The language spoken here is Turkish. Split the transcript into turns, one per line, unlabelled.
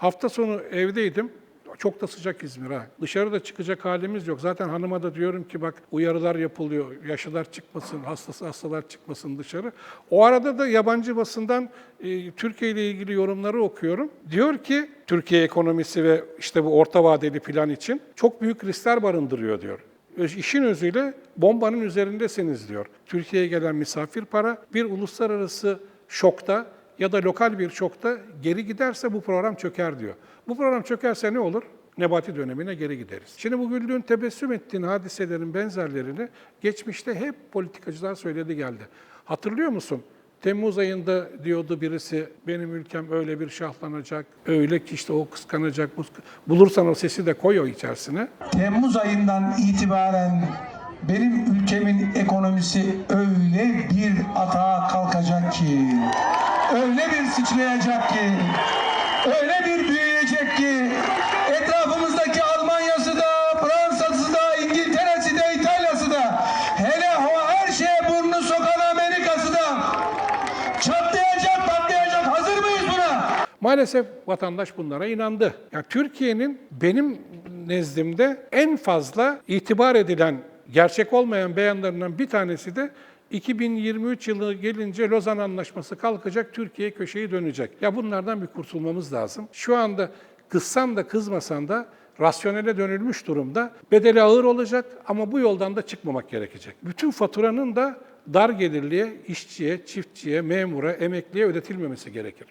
Hafta sonu evdeydim. Çok da sıcak İzmir ha. Dışarıda çıkacak halimiz yok. Zaten hanıma da diyorum ki bak uyarılar yapılıyor. Yaşlılar çıkmasın, hastası hastalar çıkmasın dışarı. O arada da yabancı basından e, Türkiye ile ilgili yorumları okuyorum. Diyor ki Türkiye ekonomisi ve işte bu orta vadeli plan için çok büyük riskler barındırıyor diyor. İşin özüyle bombanın üzerindesiniz diyor. Türkiye'ye gelen misafir para bir uluslararası şokta ya da lokal bir şokta geri giderse bu program çöker diyor. Bu program çökerse ne olur? Nebati dönemine geri gideriz. Şimdi bu güldüğün, tebessüm ettiğin hadiselerin benzerlerini geçmişte hep politikacılar söyledi geldi. Hatırlıyor musun? Temmuz ayında diyordu birisi benim ülkem öyle bir şahlanacak, öyle ki işte o kıskanacak, bu- bulursan o sesi de koy o içerisine.
Temmuz ayından itibaren benim ülkemin ekonomisi öyle bir atağa kalkacak ki, öyle bir sıçrayacak ki, öyle bir büyüyecek ki, etrafımızdaki Almanya'sı da, Fransa'sı da, İngiltere'si de, İtalya'sı da, hele o her şeye burnunu sokan Amerika'sı da çatlayacak, patlayacak. Hazır mıyız buna?
Maalesef vatandaş bunlara inandı. Yani Türkiye'nin benim nezdimde en fazla itibar edilen, gerçek olmayan beyanlarından bir tanesi de 2023 yılı gelince Lozan Anlaşması kalkacak, Türkiye köşeyi dönecek. Ya bunlardan bir kurtulmamız lazım. Şu anda kızsan da kızmasan da rasyonele dönülmüş durumda. Bedeli ağır olacak ama bu yoldan da çıkmamak gerekecek. Bütün faturanın da dar gelirliye, işçiye, çiftçiye, memura, emekliye ödetilmemesi gerekir.